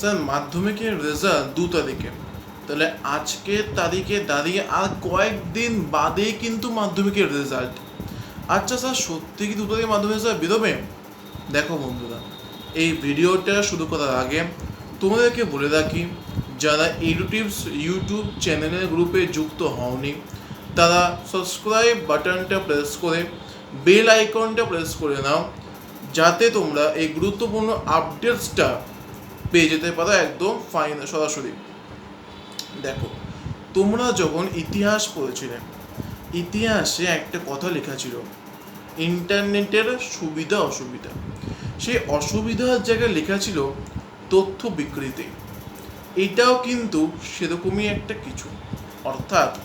Sir, মাধ্যমিকের result দু তারিখে। তাহলে আজকের তারিখে দাঁড়িয়ে আর কয়েকদিন বাদেই কিন্তু মাধ্যমিকের রেজাল্ট আচ্ছা স্যার, সত্যি কি দু তারিখে মাধ্যমিক রেজাল্ট বেরোবে? দেখো বন্ধুরা, এই ভিডিওটা শুরু করার আগে তোমাদেরকে বলে রাখি, যারা ইউটিউবস ইউটিউব চ্যানেলের গ্রুপে যুক্ত হওনি, তারা সাবস্ক্রাইব বাটনটা প্রেস করে বেল আইকনটা প্রেস করে নাও, যাতে তোমরা এই গুরুত্বপূর্ণ আপডেটসটা পেয়ে যেতে পারো একদম ফাইন সরাসরি। দেখো, তোমরা যখন ইতিহাস পড়েছিলে, ইতিহাসে একটা কথা লেখা ছিল, ইন্টারনেটের সুবিধা, অসুবিধা। সেই অসুবিধার জায়গায় লেখা ছিল, তথ্য বিকৃতি এটাও কিন্তু সেরকমই একটা কিছু। অর্থাৎ,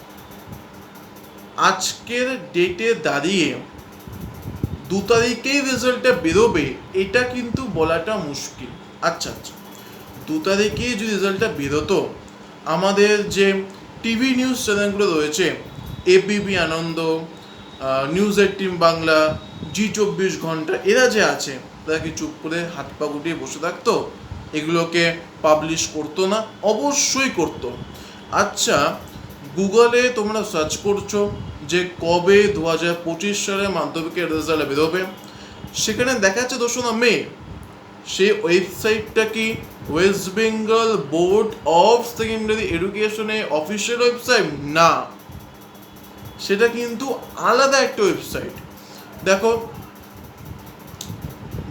আজকের ডেটে দাঁড়িয়ে দু তারিখেই রেজাল্টটা বেরোবে, এটা কিন্তু বলাটা মুশকিল। আচ্ছা আচ্ছা। দু তারিখে যদি রেজাল্টটা বেরোতো, আমাদের যে টিভি নিউজ চ্যানেলগুলো রয়েছে ABP Ananda news eighteen Bangla, Zee চব্বিশ ঘণ্টা, এরা যে আছে, তারা কি চুপ করে হাত পা গুটিয়ে বসে থাকতো? এগুলোকে পাবলিশ করতো না? অবশ্যই করতো। আচ্ছা গুগলে তোমরা সার্চ করছ যে কবে দু হাজার পঁচিশ সালে মাধ্যমিকের রেজাল্ট বেরোবে, সেখানে দেখাচ্ছে দোসরা মে সেই ওয়েবসাইটটা কি West Bengal board of secondary এডুকেশনের অফিসিয়াল ওয়েবসাইট না। সেটা কিন্তু আলাদা একটা ওয়েবসাইট দেখো,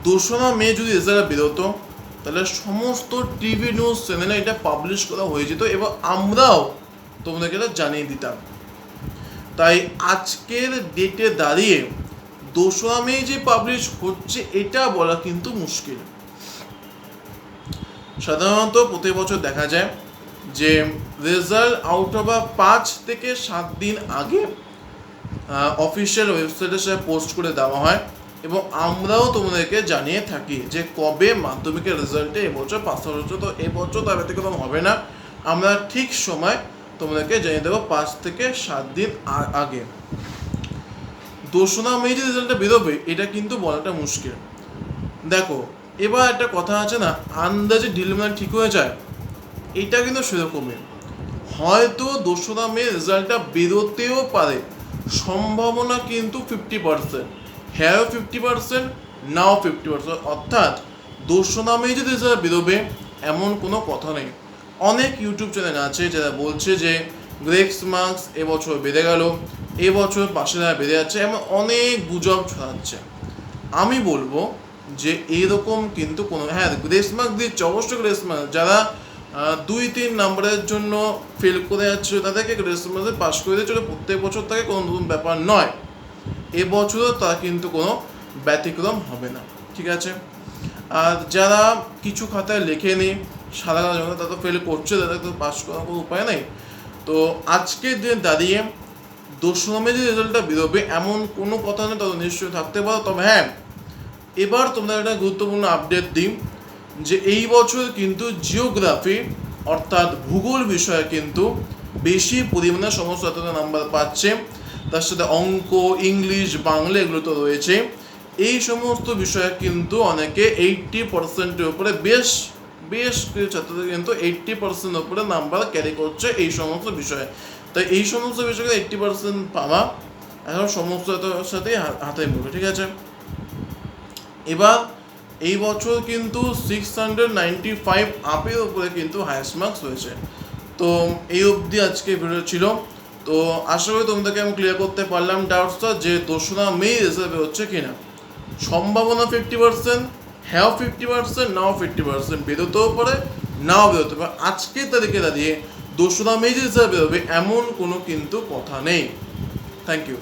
দোসরা মে যদি রেজাল্ট বেরোতো, তাহলে সমস্ত টিভি নিউজ চ্যানেলে এটা পাবলিশ করা হয়ে যেত এবং আমরাও তোমাদেরকে এটা জানিয়ে দিতাম। তাই আজকের ডেটে দাঁড়িয়ে দোসরা মে যে পাবলিশ হচ্ছে, এটা বলা কিন্তু মুশকিল। সাধারণত প্রতি বছর দেখা যায় যে রেজাল্ট আউট অফ পাঁচ থেকে সাত দিন আগে অফিসিয়াল ওয়েবসাইটের সাথে পোস্ট করে দেওয়া হয় এবং আমরাও তোমাদেরকে জানিয়ে থাকি যে কবে মাধ্যমিকের রেজাল্টে এবছর পাঁচটা হচ্ছে। তো এবছর তার কোনো হবে না। আমরা ঠিক সময় তোমাদেরকে জানিয়ে দেবো পাঁচ থেকে সাত দিন আগে। দোসরা মে যে রেজাল্টটা বেরোবে, এটা কিন্তু বলাটা মুশকিল। দেখো এবার একটা কথা আছে না, আন্দাজে ঢিল মানে ঠিক হয়ে যায়, এটা কিন্তু সেরকমই হয়তো দোসরা রেজাল্টটা বেরোতেও পারে, সম্ভাবনা কিন্তু ফিফটি পার্সেন্ট হ্যাঁ ফিফটি পার্সেন্ট নাও ফিফটি পার্সেন্ট অর্থাৎ দোসরা যদি রেজাল্ট বেরোবে, এমন কোনো কথা নেই। অনেক ইউটিউব চ্যানেল আছে যারা বলছে যে, গ্রেক্স মার্কস এবছর বেড়ে গেল, এবছর পাশে দাঁড়া বেড়ে যাচ্ছে, এমন অনেক গুজব ছড়াচ্ছে। আমি বলব যে এইরকম কিন্তু কোনো হ্যাঁ গ্রেস মার্ক দিচ্ছে, অবশ্যই গ্রেস মার্ক যারা দুই তিন নাম্বারের জন্য ফেল করে যাচ্ছিল, তাদেরকে গ্রেস মার্কে পাস করে ওটা প্রত্যেক বছর থাকে কোনো নতুন ব্যাপার নয়। এবছরও তা কিন্তু কোনো ব্যতিক্রম হবে না। ঠিক আছে? আর যারা কিছু খাতায় লেখেনি সারা জন্য তারা ফেল করছে, তাদের তো পাস করার কোনো উপায় নেই। তো আজকের দিনে দাঁড়িয়ে দশমে যে রেজাল্টটা বেরোবে, এমন কোনো কথা নেই তত নিশ্চয়ই থাকতে পারো। তবে হ্যাঁ এবার তোমরা একটা গুরুত্বপূর্ণ আপডেট দিই যে এই বছর কিন্তু জিওগ্রাফি অর্থাৎ ভূগোল বিষয়ে কিন্তু বেশি পরিমাণে সমস্ত ছাত্ররা নাম্বার পাচ্ছে। তার সাথে অঙ্ক, ইংলিশ, বাংলা এগুলো তো রয়েছে। এই সমস্ত বিষয়ে কিন্তু অনেকে এইটটি পার্সেন্টের উপরে বেশ বেশ কিছু ছাত্রদের কিন্তু এইটটি পার্সেন্ট উপরে নাম্বার ক্যারি করছে এই সমস্ত বিষয়ে। তাই এই সমস্ত বিষয়ে এইটটি পার্সেন্ট পাওয়া এখন সমস্ত সাথেই হাতে মুখে ঠিক আছে? এবার এই বছর কিন্তু সিক্স হান্ড্রেড নাইনটি ফাইভ আপের উপরে কিন্তু হায়েস্ট মার্কস হয়েছে তো এই অবধি আজকে ভিডিও ছিল। তো আশা করি তোমাদেরকে আমি ক্লিয়ার করতে পারলাম ডাউটসটা যে দোসরা মে রেজাল্ট হচ্ছে কিনা। সম্ভাবনা ফিফটি পার্সেন্ট হ্যাঁ ফিফটি পার্সেন্ট নাও ফিফটি পার্সেন্ট বেরোতেও পারে, নাও বেরোতে পারে। আজকের তারিখে দাঁড়িয়ে দোসরা মে যে রেজাল্ট বেরোবে, এমন কোনো কিন্তু কথা নেই। Thank you